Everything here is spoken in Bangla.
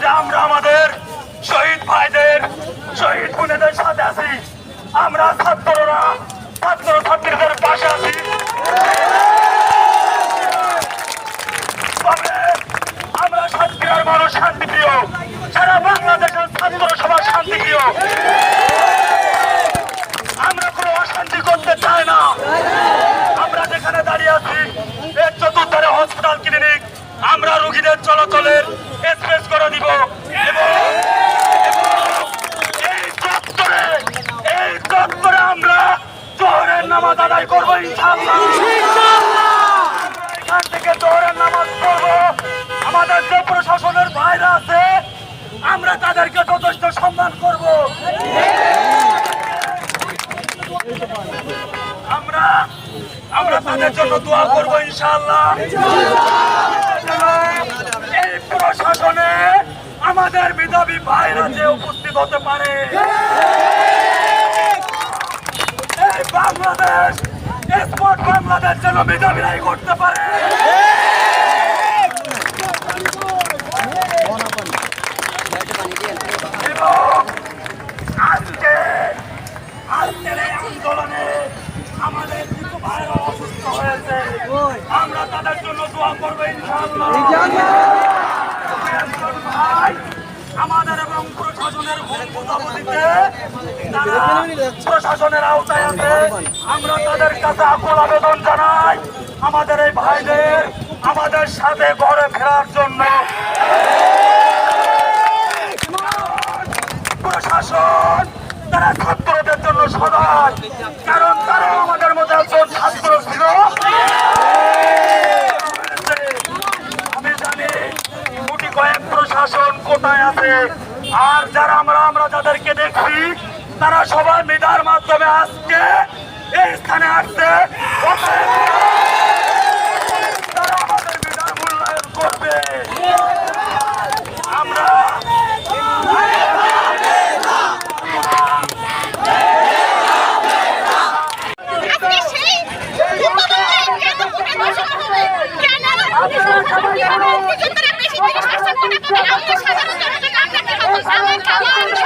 যে আমরা আমাদের শহীদ ভাইদের, শহীদ বোনেদের সাথে আছি। আমরা ছাত্ররা ছাত্র ছাত্রীদের পাশে আছি। আমরা সাতক্ষীরার মানুষ শান্তিপ্রিয়। সারা বাংলাদেশের ছাত্র সমাজ শান্তিপ্রিয়। আমরা কোনো অশান্তি করতে চাই না। আমরা যেখানে দাঁড়িয়ে আছি, এর চতুর্ধারে হসপিটাল ক্লিনিক আমরা রোগীদের চলাচলের দিব এই চত্বরে এই চত্বরে আমরা জোহরের নামাজ আদায় করব, ইনশাআল্লাহ। এখান থেকে জোহরের নামাজ পড়ব। আমাদের যে প্রশাসনের বাইরে আছে, আমরা তাদেরকে যথেষ্ট সম্মান করব। আমরা আমরা তাদের জন্য দোয়া করব, ইনশাআল্লাহ যেন এই প্রশাসনে আমাদের মেধাবী ভাইরা যে উপস্থিত হতে পারে। এই বাংলাদেশ স্পোর্ট বাংলাদেশ যেন মেধাবীরাই করতে পারে। আজকে, আজকের এই আন্দোলনে আমাদের অসুস্থ হয়েছে। আমরা তাদের জন্য দোয়া করব ভাই আমাদের এবং প্রশাসনের তারা প্রশাসনের আওতায় আছে, আমরা তাদের কাছে আকুল আবেদন জানাই, আমাদের এই ভাইদের আমাদের সাথে ঘরে ফেরার জন্য। প্রশাসন তারা ছাত্রদের জন্য সদয় কারণ তারাও আমাদের মধ্যে একজন প্রশাসন কোথায় আছে? আর যারা আমরা আমরা যাদেরকে দেখছি, তারা সবাই মেধার মাধ্যমে আজকে এই স্থানে আসছে। তারা আমাদের আমরা বেশি থেকে শাসন করে আমরা সাধারণ জনতাকে আমরা কি